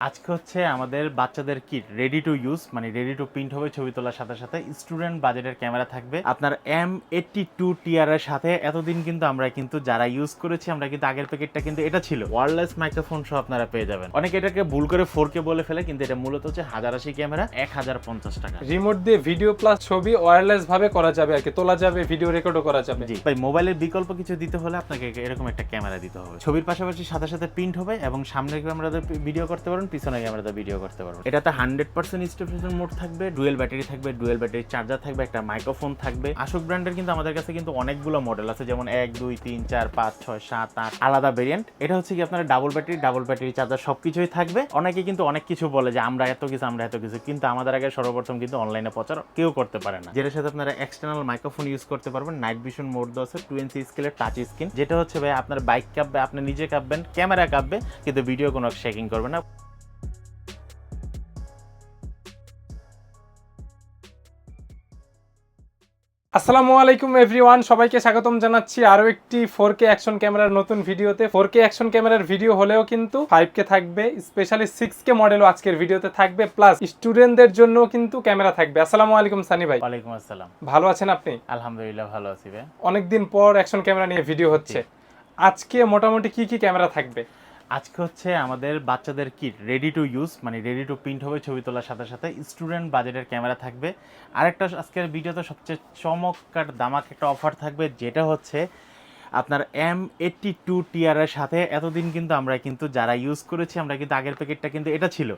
আজকে হচ্ছে আমাদের বাচ্চাদের কিট রেডি টু ইউজ মানে রেডি টু প্রিন্ট হবে ছবি তোলার সাথে সাথে স্টুডেন্ট বাজেটের ক্যামেরা থাকবে। আপনার এম এইটটি টু টিআর এর সাথে এতদিন কিন্তু আমরা কিন্তু যারা ইউজ করেছি আমরা কিন্তু আগের প্যাকেটটা কিন্তু এটা ছিল। ওয়ারলেস মাইক্রোফোন সহ আপনারা পেয়ে যাবেন। অনেকে এটাকে ভুল করে ফোর কে বলে ফেলে কিন্তু এটা মূলত হচ্ছে হাজার আশি ক্যামেরা এক হাজার পঞ্চাশ টাকা। রিমোট দিয়ে ভিডিও প্লাস ছবি ওয়ারলেস ভাবে করা যাবে আর কি তোলা যাবে ভিডিও রেকর্ডও করা যাবে। জি ভাই মোবাইলের বিকল্প কিছু দিতে হলে আপনাকে এরকম একটা ক্যামেরা দিতে হবে। ছবির পাশাপাশি সাথে সাথে প্রিন্ট হবে এবং সামনের ক্যামেরাতে ভিডিও করতে পারবেন পিছনের ক্যামেরাতে ভিডিও করতে পারবেন এটাতে হান্ড্রেড পার্সেন্ট স্টেফিশন মোড থাকবে, ডুয়েল ব্যাটারি থাকবে, ডুয়েল ব্যাটারি চার্জার থাকবে, একটা মাইক্রোফোন থাকবে। আশোক ব্র্যান্ডের কিন্তু আমাদের কাছে কিন্তু অনেকগুলো মডেল আছে, যেমন এক, দুই, তিন, চার, পাঁচ, ছয়, সাত, আট, আলাদা ভেরিয়েন্ট এটা হচ্ছে কি আপনার double battery double battery charger সবকিছুই থাকবে। অনেকে কিন্তু অনেক কিছু বলে যে আমরা এত কিছু, আমরা এত কিছু, কিন্তু আমাদের আগে সর্বপ্রথম কিন্তু অনলাইনে প্রচার কেউ করতে পারে না। যেটার সাথে আপনারা এক্সটার্নাল মাইক্রোফোন ইউজ করতে পারবেন নাইট ভিশন মোড আছে টু এনসি স্কেলের টাচ স্ক্রিন যেটা হচ্ছে ভাই, আপনার বাইক কাঁপবে, আপনি নিজে কাঁপবেন ক্যামেরা কাঁপবে, কিন্তু ভিডিও কোনো শেকিং করবে না। আসসালামু আলাইকুম এভরিওয়ান সবাইকে স্বাগতম জানাচ্ছি আরও একটি ফোর কে অ্যাকশন ক্যামেরার নতুন ভিডিওতে। ফোর কে অ্যাকশন ক্যামেরার ভিডিও হলেও কিন্তু ফাইভ কে থাকবে স্পেশালি সিক্স কে মডেলও আজকের ভিডিওতে থাকবে প্লাস স্টুডেন্টদের জন্য কিন্তু ক্যামেরা থাকবে। আসসালামু আলাইকুম সানি ভাই। ওয়ালাইকুম আসসালাম। ভালো আছেন আপনি? আলহামদুলিল্লাহ ভালো আছি ভাই। অনেকদিন পর অ্যাকশন ক্যামেরা নিয়ে ভিডিও হচ্ছে। আজকে মোটামুটি কি কি ক্যামেরা থাকবে? আজকে হচ্ছে আমাদের বাচ্চাদের কিট রেডি টু ইউজ মানে রেডি টু প্রিন্ট হবে ছবি তোলার সাথে সাথে স্টুডেন্ট বাজেটের ক্যামেরা থাকবে। আরেকটা আজকের ভিডিওতে সবচেয়ে চমৎকার দামাক একটা অফার থাকবে, যেটা হচ্ছে আপনার এম এইটটি টু টিআর এর সাথে এতদিন কিন্তু আমরা কিন্তু যারা ইউজ করেছি আমরা কিন্তু আগের প্যাকেটটা কিন্তু এটা ছিল।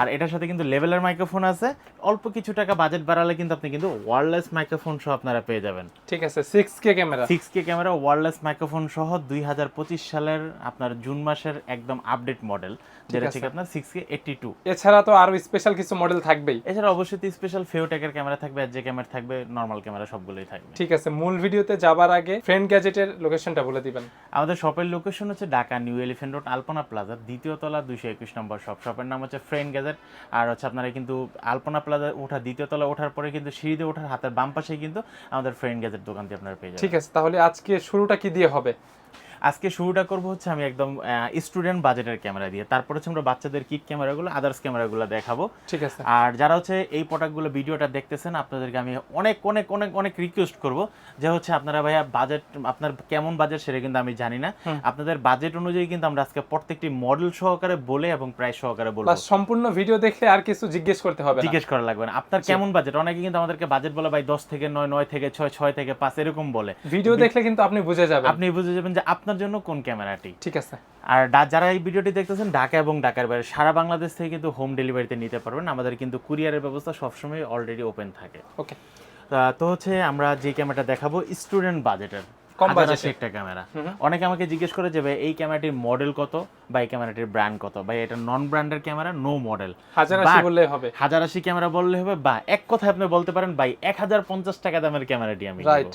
আর এটার সাথে কিন্তু লেভেলের মাইক্রোফোন আছে। অল্প কিছু টাকা বাজেট বাড়ালে কিন্তু আপনি কিন্তু ওয়ারলেস মাইক্রোফোন সহ আপনারা পেয়ে যাবেন। ঠিক আছে six K camera six K camera wireless microphone সহ দুই হাজার পঁচিশ সালের আপনার জুন মাসের একদম আপডেট মডেল যেটা। হচ্ছে আপনার সিক্স কে এইটটি টু এছাড়া তো আরও স্পেশাল কিছু মডেল থাকবেই। এছাড়া অবশ্যই স্পেশাল ফেওটেকের ক্যামেরা থাকবে আর যে ক্যামেরা থাকবে নর্মাল ক্যামেরা সবগুলোই থাকবে। ঠিক আছে মূল ভিডিওতে যাবার আগে ফ্রেন্ড গ্যাজেটের লোকেশনটা বলে দিবেন। আমাদের শপের লোকেশন হচ্ছে Dhaka new elephant road Alpana plaza দ্বিতীয় তলা দুইশো একুশ নম্বর শপ। শপের নাম হচ্ছে ফ্রেন্ড গ্যাজেট। আর হচ্ছে আপনারা কিন্তু আলপনা প্লাজা ওঠা দ্বিতীয় তলা ওঠার পরে কিন্তু সিঁড়িতে ওঠার হাতের বাম পাশে কিন্তু আমাদের ফ্রেন্ড গ্যাজেট দোকানটি আপনারা পেয়ে যাবেন। ঠিক আছে তাহলে আজকে শুরুটা কি দিয়ে হবে? আজকে শুরুটা করব হচ্ছে আমি একদম স্টুডেন্ট বাজেটের ক্যামেরা দিয়ে। তারপর হচ্ছে আমরা বাচ্চাদের কিট ক্যামেরাগুলো আদার্স ক্যামেরাগুলো দেখাবো। ঠিক আছে। আর যারা হচ্ছে এই প্রোডাক্টগুলো ভিডিওটা দেখতেছেন আপনাদেরকে আমি অনেক অনেক অনেক অনেক রিকোয়েস্ট করব যে হচ্ছে আপনারা ভাইয়া বাজেট আপনার কেমন বাজেট সেটা কিন্তু আমি জানি না। আপনাদের বাজেট অনুযায়ী কিন্তু আমরা আজকে প্রত্যেকটি মডেল সহকারে বলে এবং প্রাইস সহকারে বলব। সম্পূর্ণ ভিডিও দেখলে আর কিছু জিজ্ঞেস করতে হবে জিজ্ঞেস করা লাগবে না। আপনার কেমন বাজেট অনেকে কিন্তু আমাদেরকে বাজেট বলে ভাই দশ থেকে নয় নয় থেকে ছয় ছয় থেকে পাঁচ এরকম বলে। ভিডিও দেখলে কিন্তু আপনি বুঝে যাবেন। আপনি বুঝে যাবেন যে আপনার জন্য কোন ক্যামেরাটি? ঠিক আছে। আর যারা এই ভিডিওটি দেখতেছেন ঢাকা এবং ঢাকার বাইরে সারা বাংলাদেশ থেকে কিন্তু হোম ডেলিভারিতে নিতে পারবেন। আমাদের কিন্তু কুরিয়ারের ব্যবস্থা সবসময় অলরেডি ওপেন থাকে। ওকে তো হচ্ছে আমরা যে ক্যামেরাটা দেখাবো স্টুডেন্ট বাজেটের কম। একটা ক্যামেরা। অনেকে আমাকে জিজ্ঞেস করে যে ভাই এই ক্যামেরাটির মডেল কত বা এই ক্যামেরাটির ব্র্যান্ড কত? ভাই এটা নন ব্র্যান্ডের ক্যামেরা নো মডেল হাজার আশি বললেই হবে। হাজার আশি ক্যামেরা বললে হবে বা এক কথায় আপনি বলতে পারেন ভাই এক হাজার পঞ্চাশ টাকা দামের ক্যামেরাটি আমি Right.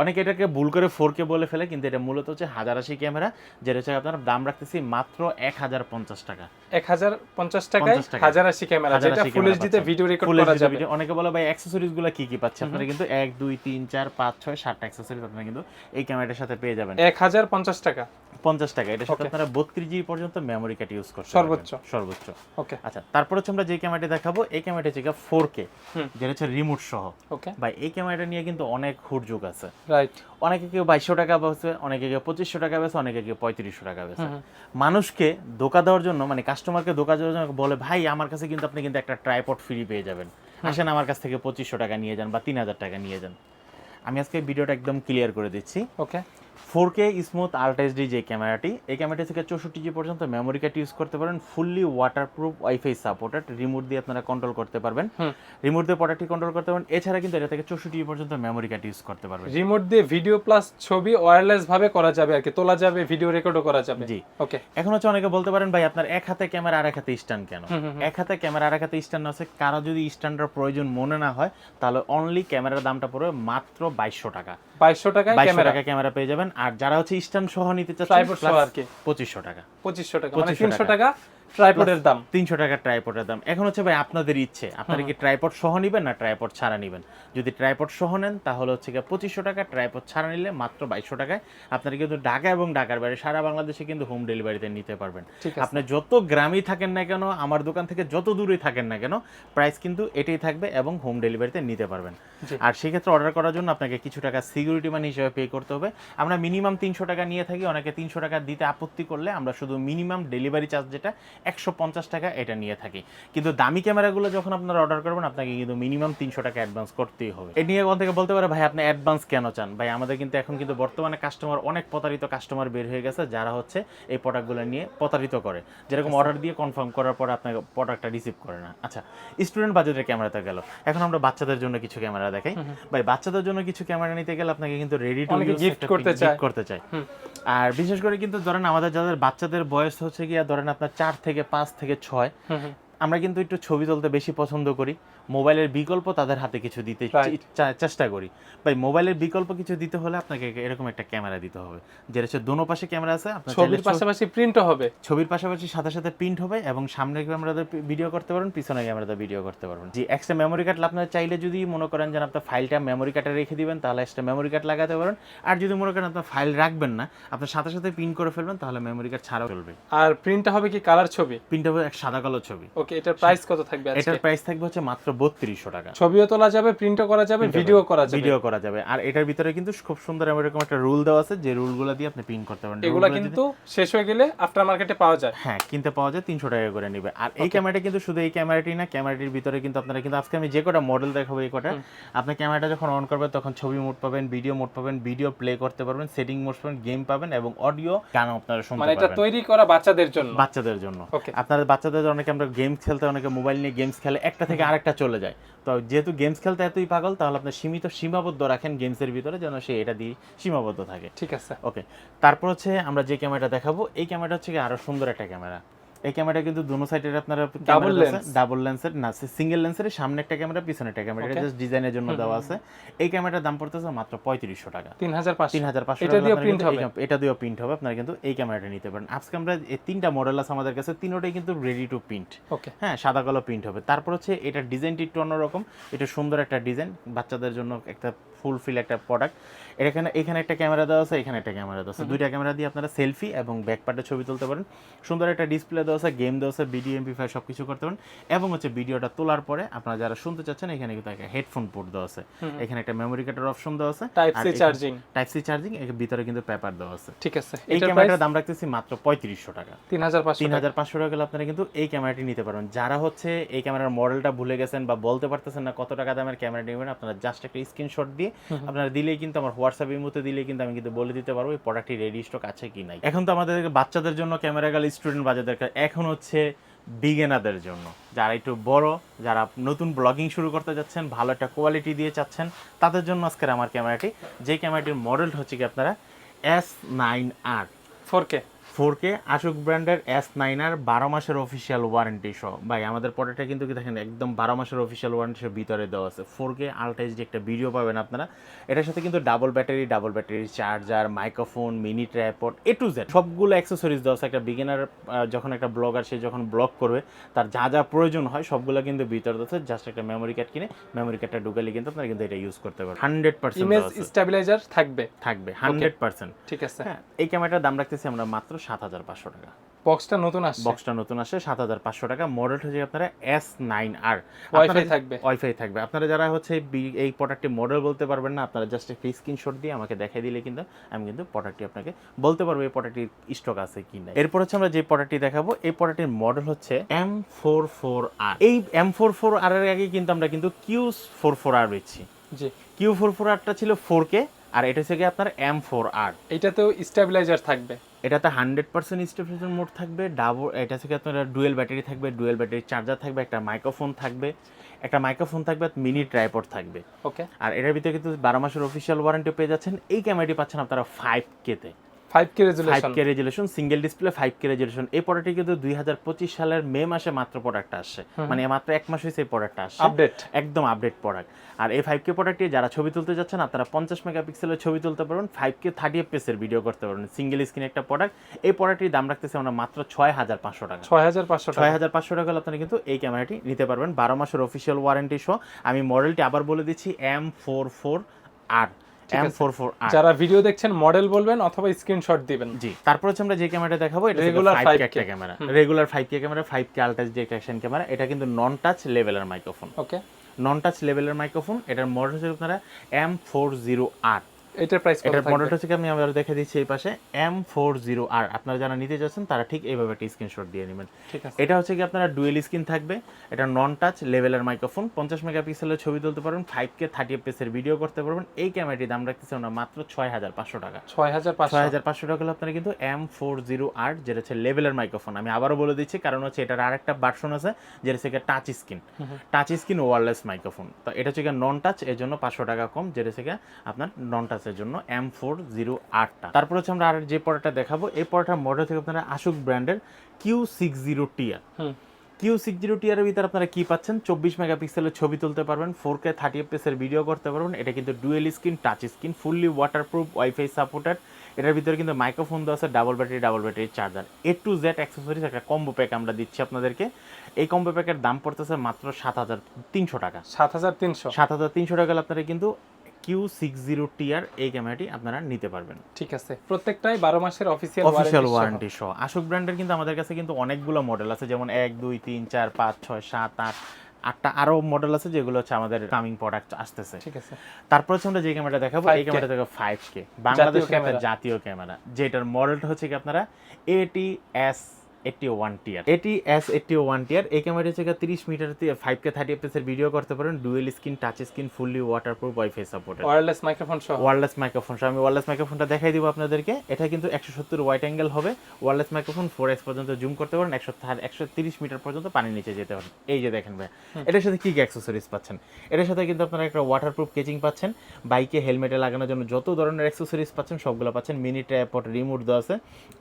অনেকে এটাকে ভুল করে ফোর কে বলে ফেলে কিন্তু এটা মূলত হচ্ছে হাজার আশি ক্যামেরা যেটা হচ্ছে আপনার দাম রাখতেছি মাত্র এক হাজার পঞ্চাশ টাকা। এক হাজার পঞ্চাশ টাকায় 50 হাজার আশি ক্যামেরা যেটা ফুল এইচডিতে ভিডিও রেকর্ড করা যাবে। অনেকে বলে ভাই অ্যাক্সেসরিজগুলো কি কি পাচ্ছে আপনারা কিন্তু এক দুই তিন চার পাঁচ ছয় সাতটা অ্যাক্সেসরিজ আপনারা কিন্তু এই ক্যামেরাটার সাথে পেয়ে যাবেন। এক হাজার পঞ্চাশ টাকা। পঞ্চাশ টাকা। এটা সাথে আপনারা বত্রিশ জিবি পর্যন্ত মেমোরি কার্ড ইউজ করতে সর্বোচ্চ। সর্বোচ্চ। ওকে আচ্ছা তারপর হচ্ছে আমরা যে ক্যামেরাটি দেখাবো এই ক্যামেরাটি হচ্ছে ফোর কে যেটা হচ্ছে রিমোট সহ। ওকে ভাই এই ক্যামেরাটা নিয়ে কিন্তু অনেক হুড়যুগ আছে। রাইট অনেকে কেউ বাইশশো টাকা বেছে অনেকে কেউ পঁচিশশো টাকা বেছে অনেকে কেউ পঁয়ত্রিশশো টাকা বেছে মানুষকে ধোকা দেওয়ার জন্য মানে কাস্টমারকে ধোকা দেওয়ার জন্য বলে ভাই আমার কাছে কিন্তু আপনি কিন্তু একটা ট্রাইপড ফ্রি পেয়ে যাবেন। আসেন আমার কাছ থেকে পঁচিশশো টাকা নিয়ে যান বা তিন হাজার টাকা নিয়ে যান। আমি আজকে ভিডিওটা একদম ক্লিয়ার করে দিচ্ছি। Okay four K smooth ultra HD যে ক্যামেরাটি এই ক্যামেরাটি থেকে চৌষট্টি জি পর্যন্ত মেমোরি কার্ড ইউজ করতে পারেন fully waterproof wifi supported remote দিয়ে আপনারা কন্ট্রোল করতে পারবেন। রিমোট দিয়ে প্রোডাক্টটি কন্ট্রোল করতে পারবেন এছাড়া কিন্তু এটা থেকে চৌষট্টি জি পর্যন্ত মেমোরি কার্ড ইউজ করতে পারবেন। রিমোট দিয়ে ভিডিও প্লাস ছবি ওয়্যারলেস ভাবে করা যাবে আর কি তোলা যাবে ভিডিও রেকর্ডও করা যাবে। জি। ওকে এখন হচ্ছে অনেকে বলতে পারেন ভাই আপনার এক হাতে ক্যামেরা আর এক হাতে স্ট্যান্ড কেন? এক হাতে ক্যামেরা আর এক হাতে স্ট্যান্ড আছে কারও যদি স্ট্যান্ডের প্রয়োজন মনে না হয় তাহলে অনলি ক্যামেরার দামটা পড়বে মাত্র বাইশশো টাকা। বাইশশো টাকায় বাইশশো ক্যামেরা টাকা ক্যামেরা পেয়ে যাবেন আর যারা হচ্ছে স্ট্যান্ড সহ নিতে চাচ্ছেন। পঁচিশশো টাকা পঁচিশশো টাকা মানে 2500 তিনশো টাকা। ট্রাইপডের দাম। তিনশো টাকা ট্রাইপডের দাম। এখন হচ্ছে ভাই আপনাদের ইচ্ছে। আপনারা কি ট্রাইপড সহ নেবেন না ট্রাইপড ছাড়া নেবেন? যদি ট্রাইপড সহ নেন তাহলে হচ্ছে গিয়ে পঁচিশশো টাকা ট্রাইপড ছাড়া নিলে মাত্র বাইশশো টাকায় আপনারা কিন্তু ঢাকা এবং ঢাকার বাইরে সারা বাংলাদেশে কিন্তু হোম ডেলিভারিতে নিতে পারবেন। আপনি যত গ্রামেই থাকেন না কেন আমার দোকান থেকে যত দূরেই থাকেন না কেন প্রাইস কিন্তু এটাই থাকবে এবং হোম ডেলিভারিতে নিতে পারবেন। আর সেক্ষেত্রে অর্ডার করার জন্য আপনাকে কিছু টাকা সিকিউরিটি মানি হিসেবে পে করতে হবে। আমরা মিনিমাম তিনশো টাকা নিয়ে থাকি অনেকে তিনশো টাকা দিতে আপত্তি করলে আমরা শুধু মিনিমাম ডেলিভারি চার্জ যেটা একশো পঞ্চাশ টাকা এটা নিয়ে থাকি। কিন্তু দামি ক্যামেরাগুলো যখন আপনারা অর্ডার করবেন আপনাকে কিন্তু মিনিমাম তিনশো টাকা অ্যাডভান্স করতেই হবে। এ নিয়ে থেকে বলতে পারে ভাই আপনি অ্যাডভান্স কেন চান? ভাই আমাদের কিন্তু এখন কিন্তু বর্তমানে কাস্টমার অনেক প্রতারিত কাস্টমার বের হয়ে গেছে যারা হচ্ছে এই প্রোডাক্টগুলো নিয়ে প্রতারিত করে। যেরকম অর্ডার দিয়ে কনফার্ম করার পর আপনাকে প্রোডাক্টটা রিসিভ করে না। আচ্ছা স্টুডেন্ট বাজেটের ক্যামেরাতে গেল। এখন আমরা বাচ্চাদের জন্য কিছু ক্যামেরা দেখাই। ভাই বাচ্চাদের জন্য কিছু ক্যামেরা নিতে গেলে আপনাকে কিন্তু রেডি টু gift করতে চাই করতে হুম। আর বিশেষ করে কিন্তু ধরেন আমাদের যাদের বাচ্চাদের বয়স হচ্ছে গিয়া ধরেন আপনার চার থেকে পাঁচ থেকে ছয়। আমরা কিন্তু একটু ছবি তুলতে বেশি পছন্দ করি মোবাইলের বিকল্প তাদের হাতে কিছু দিতে চেষ্টা করি। ভাই মোবাইলের বিকল্প কিছু দিতে হলে আপনাকে এরকম একটা ক্যামেরা দিতে হবে। যেটা হচ্ছে দোনো পাশে ক্যামেরা আছে আপনার ছবির পাশাপাশি প্রিন্টও হবে। ছবির পাশাপাশি সাথে সাথে প্রিন্ট হবে এবং সামনের ক্যামেরাতে ভিডিও করতে পারবেন পিছনের ক্যামেরাতে ভিডিও করতে পারবেন। যে এক্সট্রা মেমোরি কার্ড আপনার চাইলে যদি মনে করেন যে আপনার ফাইলটা মেমোরি কার্ডে রেখে দিবেন তাহলে এক্সট্রা মেমোরি কার্ড লাগাতে পারেন। আর যদি মনে করেন আপনার ফাইল রাখবেন না আপনার সাথে সাথে প্রিন্ট করে ফেলবেন তাহলে মেমোরি কার্ড ছাড়াও চলবে। আর প্রিন্টটা হবে কি কালার ছবি? প্রিন্ট হবে এক সাদা কালো ছবি। ওকে এটার প্রাইস কত থাকবে এটার প্রাইস থাকবে হচ্ছে মাত্র বত্রিশশো টাকা। ছবিও তোলা যাবে প্রিন্টও করা যাবে ভিডিও করা যাবে। ভিডিও করা যাবে। আর এটার ভিতরে কিন্তু খুব সুন্দর এরকম একটা রুল দেওয়া আছে যে রুলগুলো দিয়ে আপনি প্রিন্ট করতে পারেন। এগুলা কিন্তু শেষ হয়ে গেলে আফটার মার্কেটে পাওয়া যায়। হ্যাঁ কিনতে পাওয়া যায় তিনশো টাকা করে নিবে। আর এই ক্যামেরাটা কিন্তু শুধু এই ক্যামেরাটি না ক্যামেরাটির ভিতরে কিন্তু আপনারা কিন্তু আজকে আমি যে কটা মডেল দেখাবো এই কটা আপনি ক্যামেরাটা যখন অন করবেন তখন ছবি মোড পাবেন ভিডিও মোড পাবেন ভিডিও প্লে করতে পারবেন সেটিং মোড পাবেন গেম পাবেন এবং অডিও গান আপনারা শুনতে মানে এটা তৈরি করা বাচ্চাদের জন্য। বাচ্চাদের জন্য। ওকে আপনাদের বাচ্চাদের অনেকে আমরা গেমস খেলতে অনেকে মোবাইল নিয়ে গেমস খেলে একটা থেকে আরেকটা চলে যায়। তো যেহেতু গেমস খেলতে এতই পাগল তাহলে আপনার সীমিত সীমাবদ্ধ রাখেন গেমসের ভিতরে যেন সে এটা দিয়ে সীমাবদ্ধ থাকে। ঠিক আছে। ওকে তারপর হচ্ছে আমরা যে ক্যামেরাটা দেখাবো এই ক্যামেরাটা হচ্ছে কি আরও সুন্দর একটা ক্যামেরা এই ক্যামেরা কিন্তু দুনো সাইডের আপনারা Double lens? ডাবল লেন্সের না সিঙ্গেল লেন্সের সামনে একটা ক্যামেরা পিছনে একটা ক্যামেরা এটা জাস্ট ডিজাইনের জন্য দেওয়া আছে। এই ক্যামেরাটার দাম পড়তেছে মাত্র পঁয়ত্রিশশো টাকা। তিন হাজার পাঁচশো। তিন হাজার পাঁচশো এটা দিয়ে print হবে? এটা দিয়েও প্রিন্ট হবে। আপনারা কিন্তু এই ক্যামেরাটা নিতে পারেন। আজকে আমরা এই তিনটা মডেল আছে আমাদের কাছে তিনোটাই কিন্তু রেডি টু প্রিন্ট ওকে হ্যাঁ সাদা কালো প্রিন্ট হবে। তারপর হচ্ছে এটার ডিজাইনটি একটু অন্যরকম। এটা সুন্দর একটা ডিজাইন বাচ্চাদের জন্য একটা ফুলফিল একটা প্রোডাক্ট এখানে এখানে একটা ক্যামেরা দেওয়া আছে এখানে একটা ক্যামেরা দেওয়া আছে। দুইটা ক্যামেরা দিয়ে আপনারা সেলফি এবং ব্যাক পার্টে ছবি তুলতে পারেন। সুন্দর একটা ডিসপ্লে দেওয়া আছে গেম দেওয়া আছে ভিডিও এমপি ফাইভ সব কিছু করতে পারেন। এবং হচ্ছে ভিডিওটা তোলার পরে আপনারা যারা শুনতে চাচ্ছেন এখানে কিন্তু একটা হেডফোন পোর্ট দেওয়া আছে। এখানে একটা মেমোরি কার্ডের অপশন দেওয়া আছে। Type C charging type C charging এর ভিতরে কিন্তু পেপার দেওয়া আছে। ঠিক আছে। এই ক্যামেরাটার দাম রাখতেছি মাত্র পঁয়ত্রিশশো টাকা। তিন হাজার পাঁচশো তিন হাজার পাঁচশো টাকা গেলে আপনারা কিন্তু এই ক্যামেরাটি নিতে পারবেন। যারা হচ্ছে এই ক্যামেরার মডেলটা ভুলে গেছেন বা বলতে পারতেছেন না কত টাকা দামের ক্যামেরা নেবেন আপনারা জাস্ট একটা স্ক্রিনশট দিয়ে আপনারা দিলেই কিন্তু আমার হোয়াটসঅ্যাপ এর মধ্যে দিলেই কিন্তু আমি কিন্তু বলে দিতে পারব এই প্রোডাক্টটি রেডি স্টক আছে কি নাই এখন তো আমাদের বাচ্চাদের জন্য ক্যামেরা গেলে স্টুডেন্ট বাজার দরকার। এখন হচ্ছে বিগেনাদের জন্য। যারা একটু বড়, যারা নতুন ব্লগিং শুরু করতে যাচ্ছেন, ভালো একটা কোয়ালিটি দিয়ে চাচ্ছেন, তাদের জন্য আজকের আমার ক্যামেরাটি। যে ক্যামেরাটির মডেলটা হচ্ছে কি আপনারা? S nine R four K four K আশুক ব্র্যান্ডের এস নাইন আর বারো মাসের অফিসিয়াল ওয়ারেন্টি সহ। ভাই আমাদের প্রোডাক্টটা কিন্তু কি দেখেন একদম বারো মাসের অফিসিয়াল ওয়ারেন্টির ভিতরে দেওয়া আছে। ফোর কে আলট্রাইজ যে একটা ভিডিও পাবেন আপনারা। এটার সাথে কিন্তু double battery double battery charger microphone mini tripod A to Z সবগুলো অ্যাক্সেসরিজ দেওয়া আছে। একটা বিগিনার যখন একটা ব্লগার সে যখন ব্লগ করবে তার যা যা প্রয়োজন হয় সবগুলো কিন্তু ভিতরে দেওয়া আছে। জাস্ট একটা মেমোরি কার্ড কিনে মেমোরি কার্ডটা ঢুকালে কিন্তু আপনারা কিন্তু এটা ইউজ করতে পারবেন। হান্ড্রেড পার্সেন্ট ইমেজ স্টেবিলাইজার থাকবে। থাকবে। হান্ড্রেড পার্সেন্ট ঠিক আছে। হ্যাঁ এই ক্যামেরাটার দাম রাখতেছি আমরা মাত্র সাত হাজার পাঁচশো টাকা। বক্সটা নতুন আসছে? বক্সটা নতুন আসে সাত হাজার পাঁচশো টাকা। মডেল হচ্ছে আপনারা এস নাইন আর। ওয়াইফাই থাকবে। ওয়াইফাই থাকবে। আপনারা যারা হচ্ছে এই প্রোডাক্টটি মডেল বলতে পারবেন না আপনারা জাস্ট একটা স্ক্রিনশট দিয়ে আমাকে দেখাই দিলে কিন্তু আমি কিন্তু প্রোডাক্টটি আপনাকে বলতে পারব এই প্রোডাক্টটির স্টক আছে কি না এরপর হচ্ছে আমরা যে প্রোডাক্টটি দেখাবো এই প্রোডাক্টের মডেল হচ্ছে এম ফোর ফোর আর। এই এম ফোর ফোর আর এর আগে কিন্তু আমরা কিন্তু কিউ ফোর ফোর আর বেচছি জি। কিউ ফোর ফোর আরটা ছিল ফোর কে আর এটা হচ্ছে গিয়ে আপনার এম ফোর আর। এটাতেও স্টেবিলাইজার থাকবে। এটাতে হান্ড্রেড পার্সেন্ট স্টেফিলেশন মোড থাকবে ডাবল এটা থেকে আপনার ডুয়েল ব্যাটারি থাকবে ডুয়েল ব্যাটারি চার্জার থাকবে একটা মাইক্রোফোন থাকবে একটা মাইক্রোফোন থাকবে মিনি ট্রাইপড থাকবে। ওকে। আর এটার ভিতরে কিন্তু বারো মাসের অফিসিয়াল ওয়ারেন্টি পেয়ে যাচ্ছেন এই ক্যামেরাটি পাচ্ছেন আপনারা ফাইভ কেতে five K five resolution K resolution single display five K resolution এই প্রোডাক্টটি কিন্তু দুই হাজার পঁচিশ সালের মে মাসে মাত্র প্রোডাক্টটা আসছে। মানে মাত্র এক মাস হয়েছে এই প্রোডাক্টটা আসছে। আপডেট একদম আপডেট প্রোডাক্ট আর এই ফাইভ কে প্রোডাক্টটি যারা ছবি তুলতে যাচ্ছেন আপনারা পঞ্চাশ মেগাপিক্সেলের ছবি তুলতে পারবেন ফাইভ কে থার্টি এফপিএসের ভিডিও করতে পারবেন। সিঙ্গেল স্ক্রিন একটা প্রোডাক্ট এই প্রোডাক্টটির দাম রাখতেছে আমরা মাত্র ছয় হাজার পাঁচশো টাকা। ছয় হাজার পাঁচশো ছয় হাজার পাঁচশো টাকা হলে আপনারা কিন্তু এই ক্যামেরাটি নিতে পারবেন। বারো মাসের অফিসিয়াল ওয়ারেন্টি সহ আমি মডেলটি আবার বলে দিচ্ছি M four four R M four four R যারা ভিডিও দেখছেন মডেল বলবেন অথবা স্ক্রিনশট দিবেন। জি তারপর হচ্ছে আমরা যে ক্যামেরাটা দেখাবো এটা রেগুলার 5K 5K একটা camera regular 5K camera 5K ultra যে অ্যাকশন ক্যামেরা এটা কিন্তু নন টাচ লেভেলের মাইক্রোফোন ওকে নন টাচ লেভেলের মাইক্রোফোন এটার মডেল হচ্ছে আপনারা এম ফোর জিরো আর এটার প্রাইস কত এটার মডেলটা হচ্ছে আমি আবার দেখে দিচ্ছি এই পাশে এম ফোর জিরো আর আপনারা যারা নিতে যাচ্ছেন তারা ঠিক এইভাবে একটা স্ক্রিনশট দিয়ে নেবেন। ঠিক আছে। এটা হচ্ছে কি আপনারা ডুয়েল স্ক্রিন থাকবে এটা নন টাচ লেভেলের মাইক্রোফোন পঞ্চাশ মেগাপিক্সেলের ছবি তুলতে পারবেন ফাইভ কে থার্টি এর ভিডিও করতে পারবেন। এই ক্যামেরাটির দাম রাখতেছে আমরা মাত্র ছয় হাজার পাঁচশো টাকা। ছয় হাজার ছয় হাজার পাঁচশো টাকা হলে আপনারা কিন্তু এম ফোর জিরো আট যেটা হচ্ছে লেভেলের মাইক্রোফোন আমি আবারও বলে দিচ্ছি কারণ হচ্ছে এটার আরেকটা ভার্সন আছে যেটা হচ্ছে touch screen touch screen wireless microphone তো এটা হচ্ছে নন টাচ এর জন্য পাঁচশো টাকা কম যেটা হচ্ছে আপনার নন টাচের জন্য এম ফোর জিরো আটটা তারপর হচ্ছে আমরা আর যে পড়াটা দেখাবো এই পড়াটার মডেল থেকে আপনারা আশুক ব্র্যান্ডের কিউ সিক্স জিরো টিয়ার হুম। কিউ সিক্স জিরো টিয়ারের ভিতরে আপনারা কি পাচ্ছেন? চব্বিশ মেগাপিক্সেলের ছবি তুলতে পারবেন ফোর কে থার্টি এর ভিডিও করতে পারবেন এটা কিন্তু dual screen touch screen fully waterproof wifi supported এটার ভিতরে কিন্তু মাইক্রোফোন দেওয়া আছে double battery double battery charger A to Z accessories একটা কম্বো প্যাক আমরা দিচ্ছি আপনাদেরকে। এই কম্বো প্যাকের দাম পড়তেছে মাত্র সাত হাজার তিনশো টাকা। সাত হাজার তিনশো। সাত হাজার তিনশো টাকা আপনারা কিন্তু কিউ সিক্স জিরো টিয়ার এই ক্যামেরাটি আপনারা নিতে পারবেন। ঠিক আছে। প্রত্যেকটাই বারো মাসের অফিসিয়াল অফিসিয়াল ওয়ারেন্টি সহ। আশুক ব্র্যান্ডের কিন্তু আমাদের কাছে কিন্তু অনেকগুলো মডেল আছে যেমন এক দুই তিন চার পাঁচ ছয় সাত আট আটটা আরও মডেল আছে যেগুলো হচ্ছে আমাদের কামিং প্রোডাক্ট আসতেছে। ঠিক আছে। তারপর হচ্ছে আমরা যে ক্যামেরাটা দেখাবো এই 5K ক্যামেরাটা দেখো ফাইভ কে বাংলাদেশের ক্যামেরা। জাতীয় ক্যামেরা যেটার মডেলটা হচ্ছে কি আপনারা? এটি এস এটি ওয়ান টিয়ার এটি এস এটি ওয়ান টিয়ার এই ক্যামেরা হচ্ছে তিরিশ মিটার ফাইভ কে থার্টি এর ভিডিও করতে পারেন। Dual screen touch screen fully waterproof wifi supported wireless microphone সহ। ওয়ারলেস মাইক্রোফোন আমি ওয়ারলেস মাইক্রোফোনটা দেখাই দিব আপনাদেরকে। এটা কিন্তু একশো সত্তর ওয়াইট অ্যাঙ্গেল হবে। ওয়ারলেস মাইক্রোফোন ফোর এক্স পর্যন্ত জুম করতে পারেন। একশো একশো তিরিশ মিটার পর্যন্ত পানির নিচে যেতে পারেন। এই যে দেখেন ভাই এটার সাথে কি কি অ্যাক্সেসরিজ পাচ্ছেন? এটার সাথে কিন্তু আপনারা একটা ওয়াটারপ্রুফ কেচিং পাচ্ছেন। বাইকে হেলমেটে লাগানোর জন্য যত ধরনের অ্যাক্সেসরিজ পাচ্ছেন সবগুলো পাচ্ছেন। মিনি ট্র্যাপট রিমোট দেওয়া আছে।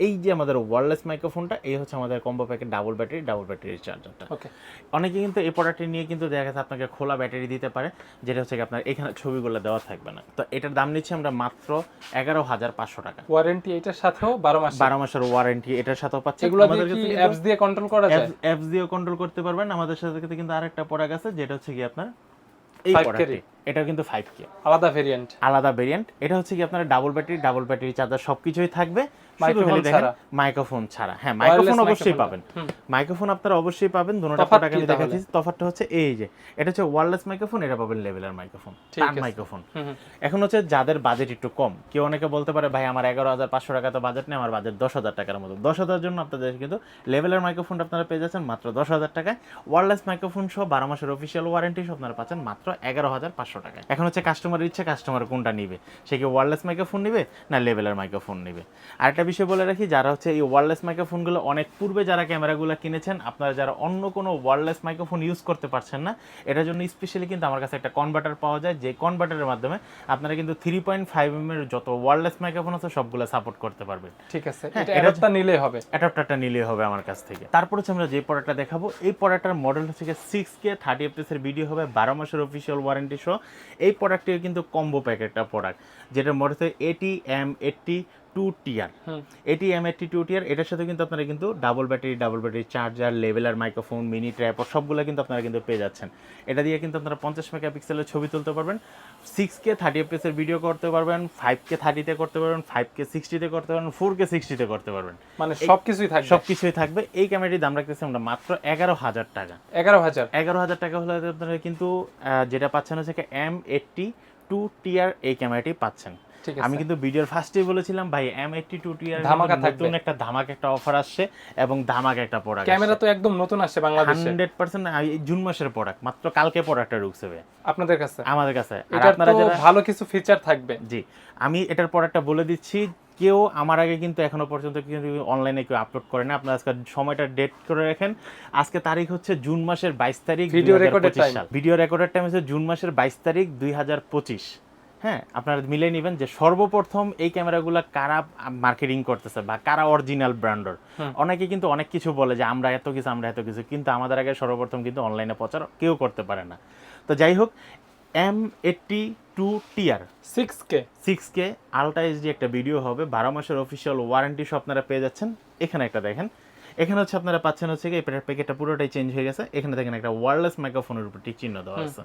এই যে আমাদের ওয়ারলেস মাইক্রোফোনটা এই হচ্ছে আমাদের combo packet double battery double battery চার্জারটা অনেকে কিন্তু এই প্রোডাক্টটি নিয়ে কিন্তু দেখা গেছে আপনাকে খোলা ব্যাটারি দিতে পারে যেটা হচ্ছে আপনার এখানে ছবিগুলো দেওয়া থাকবে না। তো এটার দাম নিচ্ছি আমরা মাত্র এগারো হাজার পাঁচশো টাকা। ওয়ারেন্টি এটার সাথেও বারো মাস বারো মাসের ওয়ারেন্টি এটার সাথেও পাচ্ছি। এগুলো অ্যাপস দিয়ে কন্ট্রোল করা যায়? অ্যাপস দিয়ে কন্ট্রোল করতে পারবেন। আমাদের সাথে সাথে কিন্তু আরেকটা প্রোডাক্ট আছে যেটা হচ্ছে কি আপনার এই প্রোডাক্টটি এটা কিন্তু ফাইভ কে আলাদা ভেরিয়েন্ট আলাদা ভেরিয়েন্ট এটা হচ্ছে কি আপনার double battery double battery charger সবকিছুই থাকবে। মাইক্রোফোন ছাড়া। হ্যাঁ মাইক্রোফোন অবশ্যই পাবেন। মাইক্রোফোন আপনারা অবশ্যই পাবেন। দুটোটা প্রোডাক্ট আমি দেখাচ্ছি তফাৎটা হচ্ছে এই যে এটা হচ্ছে ওয়্যারলেস মাইক্রোফোন এটা পাবেন লেভেলের মাইক্রোফোন টান মাইক্রোফোন। এখন হচ্ছে যাদের বাজেট একটু কম কেউ অনেকে বলতে পারে ভাই আমার এগারো হাজার পাঁচশো টাকা তো বাজেট নেই আমার বাজেট দশ হাজার টাকার মতো। দশ হাজার জন্য আপনাদের কিন্তু লেভেলের মাইক্রোফোনটা আপনারা পেয়ে যাচ্ছেন মাত্র দশ হাজার টাকায়। ওয়ারলেস মাইক্রোফোন সহ বারো মাসের অফিসিয়াল ওয়ারেন্টি সহ আপনারা পাচ্ছেন মাত্র এগারো হাজার পাঁচশো টাকায়। এখন হচ্ছে কাস্টমারের ইচ্ছে কাস্টমার কোনটা নিবে? সে কি ওয়ারলেস মাইক্রোফোন নিবে না লেভেলের মাইক্রোফোন নিবে? আরেকটা বিষয় বলে রাখি যারা হচ্ছে এই ওয়ারলেস মাইক্রোফোনগুলো অনেক পূর্বে যারা ক্যামেরাগুলো কিনেছেন আপনারা যারা অন্য কোনো ওয়ারলেস মাইক্রোফোন ইউজ করতে পারছেন না এটার জন্য স্পেশালি কিন্তু আমার কাছে একটা কনভার্টার পাওয়া যায় যে কনভার্টারের মাধ্যমে আপনারা কিন্তু থ্রি পয়েন্ট ফাইভ এম এর যত ওয়ারলেস মাইক্রোফোন আছে সবগুলো সাপোর্ট করতে পারবেন। ঠিক আছে হ্যাঁ, এটা নিলেই হবে। অ্যাডাপ্টারটা নিলেই হবে আমার কাছ থেকে। তারপর হচ্ছে আমরা যে প্রোডাক্টটা দেখাবো এই প্রোডাক্টটার মডেল হচ্ছে সিক্স কে থার্টি এফএস এর ভিডিও হবে বারো মাসের অফিসিয়াল ওয়ারেন্টি সহ। এই প্রোডাক্টটি কিন্তু কম্বো প্যাকেটটা প্রোডাক্ট যেটার মধ্যে এটি এম এইটটি টু টিয়ার। এটি এম এইটটি টু টিয়ার এটার সাথে কিন্তু আপনারা কিন্তু double battery double battery charger leveler microphone mini trap সবগুলো কিন্তু আপনারা কিন্তু পেয়ে যাচ্ছেন। এটা দিয়ে কিন্তু আপনারা পঞ্চাশ মেগাপিক্সেলের ছবি তুলতে পারবেন সিক্স কে থার্টি এফএস এর ভিডিও করতে পারবেন ফাইভ কে থার্টিতে করতে পারবেন ফাইভ কে সিক্সটিতে করতে পারবেন ফোর কে সিক্সটিতে করতে পারবেন। মানে সব কিছুই থাকবে। সব কিছুই থাকবে। এই ক্যামেরাটির দাম রাখতেছি আমরা মাত্র এগারো হাজার টাকা। এগারো হাজার। এগারো হাজার টাকা হলে আপনারা কিন্তু যেটা পাচ্ছেন হচ্ছে এম এইটটি টু টিয়ার এই ক্যামেরাটি পাচ্ছেন। আমি কিন্তু ভিডিওর ফার্স্টেই বলেছিলাম ভাই এম এইটটি টু টিয়ার ধামাকা নতুন একটা ধামাক একটা অফার আসছে এবং ধামাকা একটা প্রোডাক্ট ক্যামেরা তো একদম নতুন আসছে বাংলাদেশে। হান্ড্রেড পার্সেন্ট জুন মাসের প্রোডাক্ট মাত্র কালকে প্রোডাক্টটা ঢুকছে আপনাদের কাছে? আমাদের কাছে। আর আপনারা যারা ভালো কিছু ফিচার থাকবে। জি আমি এটার প্রোডাক্টটা বলে দিচ্ছি কেউ আমার আগে কিন্তু এখনও পর্যন্ত কিন্তু অনলাইনে কেউ আপলোড করে না। আপনারা আজকে সময়টা ডেট করে রাখেন। আজকে তারিখ হচ্ছে জুন মাসের বাইশ তারিখ ভিডিও রেকর্ডের 2025 time। সাল। ভিডিও রেকর্ডের টাইম হচ্ছে জুন মাসের বাইশ তারিখ দুই হাজার পঁচিশ। হ্যাঁ আপনারা মিলে নেবেন যে সর্বপ্রথম এই ক্যামেরাগুলো কারা মার্কেটিং করতেছে বা কারা অরিজিনাল ব্র্যান্ডর অনেকে কিন্তু অনেক কিছু বলে যে আমরা এত কিছু আমরা এত কিছু কিন্তু আমাদের আগে সর্বপ্রথম কিন্তু অনলাইনে প্রচার কেউ করতে পারে না। তো যাই হোক M eighty two TR six K six K ultra HD একটা ভিডিও হবে বারো মাসের অফিসিয়াল ওয়ারেন্টি সহ আপনারা পেয়ে যাচ্ছেন। এখানে একটা দেখেন এখানে হচ্ছে আপনারা পাচ্ছেন হচ্ছে এটার প্যাকেটটা পুরোটাই চেঞ্জ হয়ে গেছে। এখানে দেখেন একটা ওয়্যারলেস মাইক্রোফোনের উপর টিক চিহ্ন দেওয়া আছে।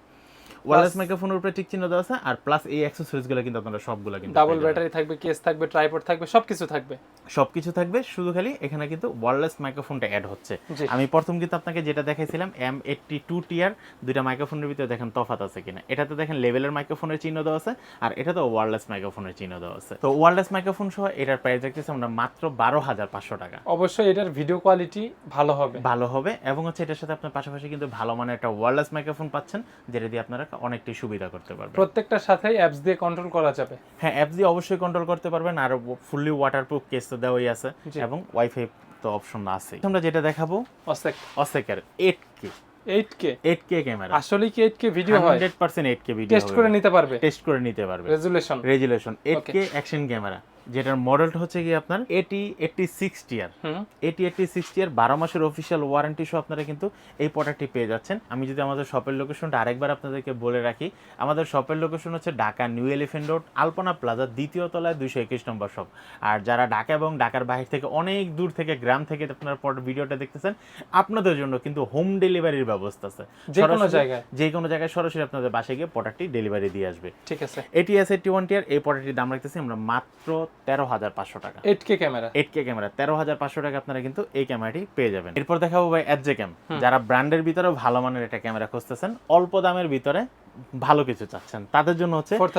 ওয়্যারলেস মাইক্রোফোনের উপরে টিক চিহ্ন দেওয়া আছে আর প্লাস এই অ্যাক্সেসরিজগুলো কিন্তু আপনারা সবগুলো কিন্তু ডাবল ব্যাটারি থাকবে কেস থাকবে ট্রাইপড থাকবে সবকিছু থাকবে। সবকিছু থাকবে শুধু খালি এখানে কিন্তু ওয়্যারলেস মাইক্রোফোনটা অ্যাড হচ্ছে। আমি প্রথম কিন্তু আপনাকে যেটা দেখাইছিলাম এম এইটটি টু টিয়ার দুইটা মাইক্রোফোনের ভিতরে দেখেন তফাত আছে কিনা। এটাতে দেখেন লেভেলের মাইক্রোফোনের চিহ্ন দেওয়া আছে আর এটা তো ওয়্যারলেস মাইক্রোফোনের চিহ্ন দেওয়া আছে। তো ওয়্যারলেস মাইক্রোফোন সহ এটার প্রাইস দেখতেছি আমরা মাত্র বারো হাজার পাঁচশো টাকা। অবশ্যই এটার ভিডিও কোয়ালিটি ভালো হবে। ভালো হবে এবং হচ্ছে এটার সাথে আপনার পাশাপাশি কিন্তু ভালো মানের একটা ওয়্যারলেস মাইক্রোফোন পাচ্ছেন যেটা দিয়ে আপনারা অনেকটাই সুবিধা করতে পারবেন প্রত্যেকটার সাথেই অ্যাপস দিয়ে কন্ট্রোল করা যাবে। হ্যাঁ অ্যাপস দিয়ে অবশ্যই কন্ট্রোল করতে পারবেন আর ফুললি ওয়াটারপ্রুফ কেস তো দেওয়াই আছে এবং ওয়াইফাই তো অপশন আছে আমরা যেটা দেখাবো অসেক অসেকের eight K eight K eight K camera আসলে কি এইট কে ভিডিও হয়? Hundred percent eight K video test করে নিতে পারবে? টেস্ট করে নিতে পারবে। Resolution resolution eight Okay. K action camera যেটার মডেলটা হচ্ছে কি আপনার? এটি এইটটি সিক্স টিয়ার হুম। এটি এইটটি সিক্স ইয়ার বারো মাসের অফিসিয়াল ওয়ারেন্টি সহ আপনারা কিন্তু এই প্রোডাক্টটি পেয়ে যাচ্ছেন। আমি যদি আমাদের শপের লোকেশনটা আরেকবার আপনাদেরকে বলে রাখি আমাদের শপের লোকেশন হচ্ছে Dhaka new elephant road Alpana plaza দ্বিতীয় তলায় দুইশো একুশ নম্বর শপ আর যারা ঢাকা এবং ঢাকার বাইরে থেকে অনেক দূর থেকে গ্রাম থেকে আপনারা ভিডিওটা দেখতেছেন আপনাদের জন্য কিন্তু হোম ডেলিভারির ব্যবস্থা আছে। যে কোনো জায়গায়। যে কোনো জায়গায় সরাসরি আপনাদের বাসায় গিয়ে প্রোডাক্টটি ডেলিভারি দিয়ে আসবে। ঠিক আছে। এটি এটিএস এইটটি ওয়ান টিয়ার এই প্রোডাক্টটির দাম রাখতেছি আমরা মাত্র তেরো হাজার পাঁচশো টাকা। Eight K camera eight K camera তেরো হাজার পাঁচশো টাকা আপনারা কিন্তু এই ক্যামেরাটি পেয়ে যাবেন। এরপর দেখাবো ভাই এফজে ক্যাম যারা ব্র্যান্ডের ভিতরেও ভালো মানের একটা ক্যামেরা খুঁজতেছেন অল্প দামের ভিতরে ভালো কিছু চাচ্ছেন। তাদের জন্য হচ্ছে ফোর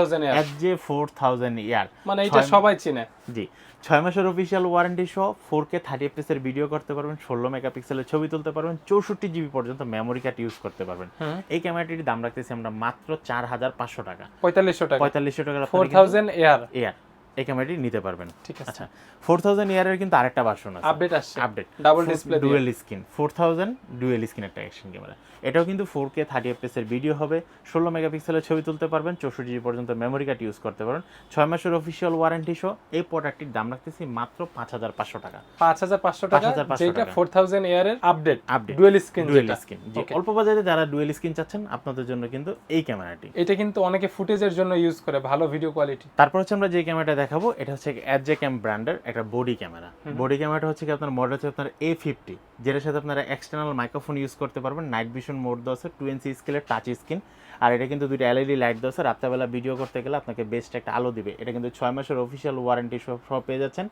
ফোর থাউজেন্ড ইয়ার। মানে এটা সবাই চিনে। জি। ছয় মাসের অফিসিয়াল ওয়ারেন্টি সহ ফোর কে থার্টি এফএসের ভিডিও করতে পারবেন ষোলো মেগাপিক্সেলের ছবি তুলতে পারবেন চৌষট্টি জিবি পর্যন্ত মেমোরি কার্ড ইউজ করতে পারবেন। এই ক্যামেরাটির দাম রাখতেছি আমরা মাত্র চার হাজার পাঁচশো টাকা। পঁয়তাল্লিশশো টাকা। পঁয়তাল্লিশশো টাকা ফোর থাউজেন্ড এয়ার এয়ার এই ক্যামেরাটি নিতে পারবেন। ঠিক আছে। আচ্ছা ফোর থাউজেন্ড ইয়ারের কিন্তু আরেকটা ভার্সন আছে। আপডেট আসছে। Update double display dual screen four thousand dual screen একটা অ্যাকশন ক্যামেরা এটাও কিন্তু ফোর কে থার্টি এর ভিডিও হবে। ষোলো মেগাপিক্সেলের ছবি তুলতে পারবেন। চৌষট্টি জিবি পর্যন্ত মেমোরি কার্ড ইউজ করতে পারবেন। ছয় মাসের অফিসিয়াল ওয়ারেন্টি সহ এই প্রোডাক্টটির দাম রাখতেছি মাত্র পাঁচ হাজার পাঁচশো টাকা। পাঁচ হাজার পাঁচশো টাকা যেটা। Four thousand এয়ারের update update dual screen dual screen অল্প বাজারে যারা ডুয়েল স্ক্রিন চাচ্ছেন আপনাদের জন্য কিন্তু এই ক্যামেরাটি এটা কিন্তু অনেকে ফুটেজের জন্য ইউজ করে ভালো ভিডিও কোয়ালিটি তারপর হচ্ছে আমরা যে ক্যামেরাটা দেখাবো এটা হচ্ছে অ্যাডজে ক্যাম ব্র্যান্ডের একটা বডি ক্যামেরা। বডি ক্যামেরাটা হচ্ছে কি আপনার মডেল হচ্ছে আপনার এ ফিফটি যেটার সাথে আপনারা এক্সটার্নাল মাইক্রোফোন ইউজ করতে পারবেন নাইট ভিশন মোড দশ টু এন সি স্কেলের টাচ স্ক্রিন আর এটা কিন্তু দুইটা এলইডি লাইট দশ আছে রাত্রেবেলা ভিডিও করতে গেলে আপনাকে বেস্ট একটা আলো দিবে। এটা কিন্তু ছয় মাসের অফিসিয়াল ওয়ারেন্টি সব সব পেয়ে যাচ্ছেন।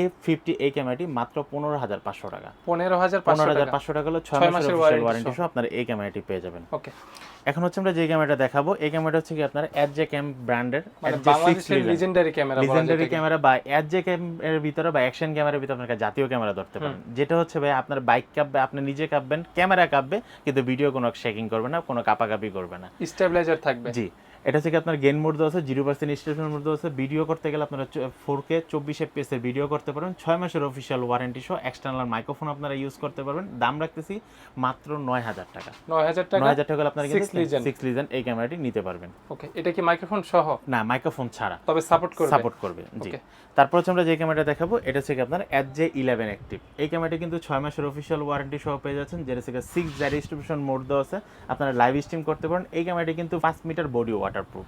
এ ফিফটি এই ক্যামেরাটি মাত্র পনেরো হাজার পাঁচশো টাকা। পনেরো হাজার পনেরো হাজার পাঁচশো টাকা হলো ছয় মাসের ওয়ারেন্টি সহ। আপনারা এই ক্যামেরাটি পেয়ে যাবেন। ওকে এখন হচ্ছে আমরা যে ক্যামেরাটা দেখাবো এই ক্যামেরাটা হচ্ছে কি আপনার অ্যাডজে ক্যাম ব্র্যান্ডের লিজেন্ডারি ক্যামেরা লিজেন্ডারি ক্যামেরা বা অ্যাডজে ক্যামেরার ভিতরে বা অ্যাকশন ক্যামেরার ভিতরে আপনার জাতীয় ক্যামেরা ধরতে পারেন। যেটা হচ্ছে ভাই আপনার বাইক কাঁপবে আপনি নিজে কাঁপবেন ক্যামেরা কাঁপবে কিন্তু ভিডিও কোনো শেকিং করবে না কোনো কাপাকাপি করবে না। স্টেবিলাইজার থাকবে। জি। এটা থেকে আপনার গেন মোড দেওয়া আছে জিরো পার্সেন্ট স্টেশন মোড দেওয়া আছে। ভিডিও করতে গেলে আপনারা ফোর কে চব্বিশ এফপিএস এর ভিডিও করতে পারেন ছয় মাসের অফিসিয়াল ওয়ারেন্টি সহ এক্সটার্নাল মাইক্রোফোন আপনারা ইউজ করতে পারবেন। দাম রাখতেছি মাত্র নয় হাজার টাকা। নয় হাজার টাকা? নয় হাজার টাকা হলে আপনারা সিক্স লিজেন এই ক্যামেরাটি নিতে পারবেন। ওকে এটা কি মাইক্রোফোন সহ? না মাইক্রোফোন ছাড়া। তবে সাপোর্ট করবে? সাপোর্ট করবে জি। তারপর হচ্ছে আমরা যে ক্যামেরাটা দেখাবো এটা থেকে আপনার এচ জে ইলেভেন অ্যাক্টিভ এই ক্যামেরাটি কিন্তু ছয় মাসের অফিসিয়াল ওয়ারেন্টি সহ পেয়ে যাচ্ছেন যেটা থেকে সিক্স জারি ডিস্ট্রিবিউশন মোড দেওয়া আছে। আপনারা লাইভ স্ট্রিম করতে পারেন এই ক্যামেরাটি কিন্তু পাঁচ meter body waterproof.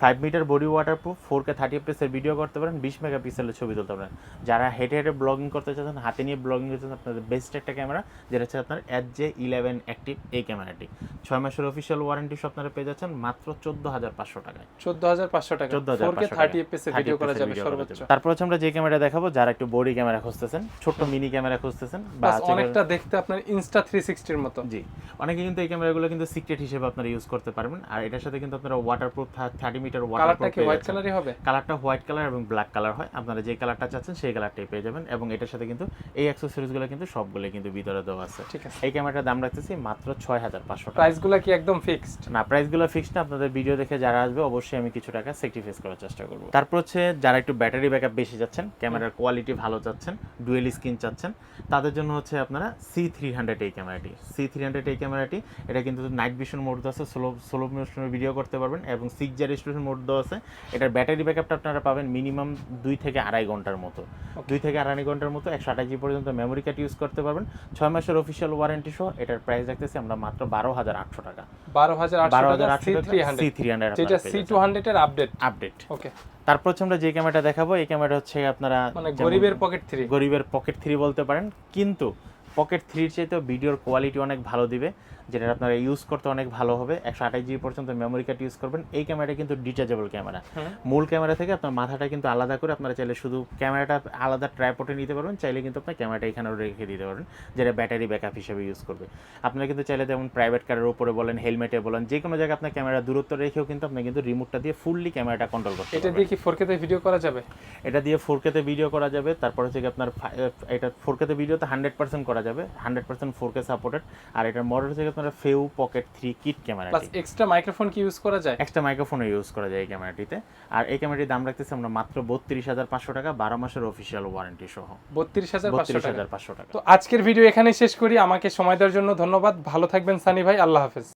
Five meter body waterproof four K thirty এর ভিডিও করতে পারেন বিশ মেগা পিক্সেলের ছবি তুলতে পারেন। যারা হেঁটে হেঁটে ব্লগিং করতে চাচ্ছেন হাতে নিয়ে ব্লগিং করতে চাচ্ছেন আপনাদের বেস্ট একটা ক্যামেরা যেটা হচ্ছে আপনার এচ জে ইলেভেন অ্যাক্টিভ এই ক্যামেরাটি ছয় মাসের অফিসিয়াল ওয়ারেন্টি সহ আপনারা পেয়ে যাচ্ছেন মাত্র চোদ্দ হাজার পাঁচশো টাকায়। চোদ্দ হাজার পাঁচশো টাকা। চোদ্দ হাজার থার্টি এর ভিডিও করা যাবে সর্বোচ্চ। তারপর হচ্ছে আমরা যে ক্যামেরা দেখাবো যারা একটু বডি ক্যামেরা খুঁজতেছেন ছোট্ট মিনি ক্যামেরা খুঁজতেছেন বা অনেকটা দেখতে আপনার ইনস্টা থ্রি সিক্সটির মতো। জি। অনেকে কিন্তু এই ক্যামেরাগুলো কিন্তু সিক্রেট হিসেবে আপনারা ইউজ করতে পারবেন। আর এটার সাথে কিন্তু আপনারা ওয়াটারপ্রুফ থার্টি মিটার কালারটা কি হোয়াইট ওয়াটারপ্রুফ কালারই হবে? কালারটা হোয়াইট কালার এবং ব্ল্যাক কালার হয়। আপনারা যে কালারটা চাচ্ছেন সেই কালারটাই পেয়ে যাবেন। এবং এটার সাথে কিন্তু এই অ্যাক্সেসরিজগুলো কিন্তু সবগুলো কিন্তু ভিতরে দেওয়া আছে। ঠিক আছে। এই ক্যামেরাটার দাম রাখতেছি মাত্র ছয় হাজার পাঁচশো প্রাইসগুলো কি একদম ফিক্সড না প্রাইসগুলো ফিক্সড না। আপনাদের ভিডিও দেখে যারা আসবে অবশ্যই আমি কিছু টাকা স্যাক্রিফাইস করার চেষ্টা করব। তারপর হচ্ছে যারা একটু ব্যাটারি ব্যাকআপ বেশি যাচ্ছেন ক্যামেরার কোয়ালিটি ভালো চাচ্ছেন ডুয়েল স্ক্রিন চাচ্ছেন তাদের জন্য হচ্ছে আপনারা সি থ্রি হান্ড্রেড এই ক্যামেরাটি সি থ্রি হান্ড্রেড এই ক্যামেরাটি এটা কিন্তু নাইট ভিশন মোড আছে। স্লো স্লো মোশনের ভিডিও করতে পারবেন। এবং সিক্স জি রেজিস্ট্রেশন মোড দেওয়া আছে এটার ব্যাটারি ব্যাকআপটা আপনারা পাবেন মিনিমাম দুই থেকে আড়াই ঘণ্টার মতো। দুই থেকে আড়াই ঘণ্টার মতো একশো আঠাশ জি পর্যন্ত মেমোরি কার্ড ইউজ করতে পারবেন। ছয় মাসের অফিসিয়াল ওয়ারেন্টি সহ এটার প্রাইস রাখতেছি আমরা মাত্র বারো হাজার আটশো টাকা। বারো হাজার বারো হাজার আটশো সি থ্রি হান্ড্রেড যেটা সি টু হান্ড্রেডের আপডেট আপডেট ওকে তারপর হচ্ছে আমরা যে ক্যামেরাটা দেখাবো এই ক্যামেরা হচ্ছে আপনারা মানে গরিবের পকেট থ্রি গরিবের পকেট থ্রি বলতে পারেন। কিন্তু পকেট থ্রির চাইতেও ভিডিওর কোয়ালিটি অনেক ভালো দিবে। যেটা আপনারা ইউজ করতে অনেক ভালো হবে। একশো আঠাশ জিবি পর্যন্ত মেমোরি কার্ড ইউজ করবেন। এই ক্যামেরাটা কিন্তু ডিটাচেবল ক্যামেরা মূল ক্যামেরা থেকে আপনার মাথাটা কিন্তু আলাদা করে আপনারা চাইলে শুধু ক্যামেরাটা আলাদা ট্রাইপটে নিতে পারবেন চাইলে কিন্তু আপনার ক্যামেরাটা এখানেও রেখে দিতে পারবেন যেটা ব্যাটারি ব্যাকআপ হিসেবে ইউজ করবে। আপনারা কিন্তু চাইলে যেমন প্রাইভেট কারের উপরে বলেন হেলমেটে বলেন যে কোনো জায়গায় আপনার ক্যামেরা দূরত্ব রেখেও কিন্তু আপনি কিন্তু রিমোটটা দিয়ে ফুললি ক্যামেরাটা কন্ট্রোল করতে এটা দিয়ে কি ফোর তে ভিডিও করা যাবে? এটা দিয়ে ফোর কেতে ভিডিও করা যাবে। তারপর হচ্ছে আপনার এটা ফোর কেতে ভিডিওতে হান্ড্রেড পার্সেন্ট করা যাবে। Hundred percent four K supported আর এটার মডেল হচ্ছে আপনার Feiyu pocket three kit camera plus extra microphone কি ইউজ করা যায়? এক্সট্রা মাইক্রোফোনও ইউজ করা যায় এই ক্যামেরাটিতে। আর এই ক্যামেরাটির দাম রাখতেছি আমরা মাত্র বত্রিশ হাজার পাঁচশো টাকা বারো মাসের অফিসিয়াল ওয়ারেন্টি সহ। বত্রিশ হাজার পাঁচশো বত্রিশ টাকা হাজার পাঁচশো টাকা। তো আজকের ভিডিও এখানে শেষ করি। আমাকে সময় দেওয়ার জন্য ধন্যবাদ। ভালো থাকবেন সানি ভাই। আল্লাহ হাফেজ।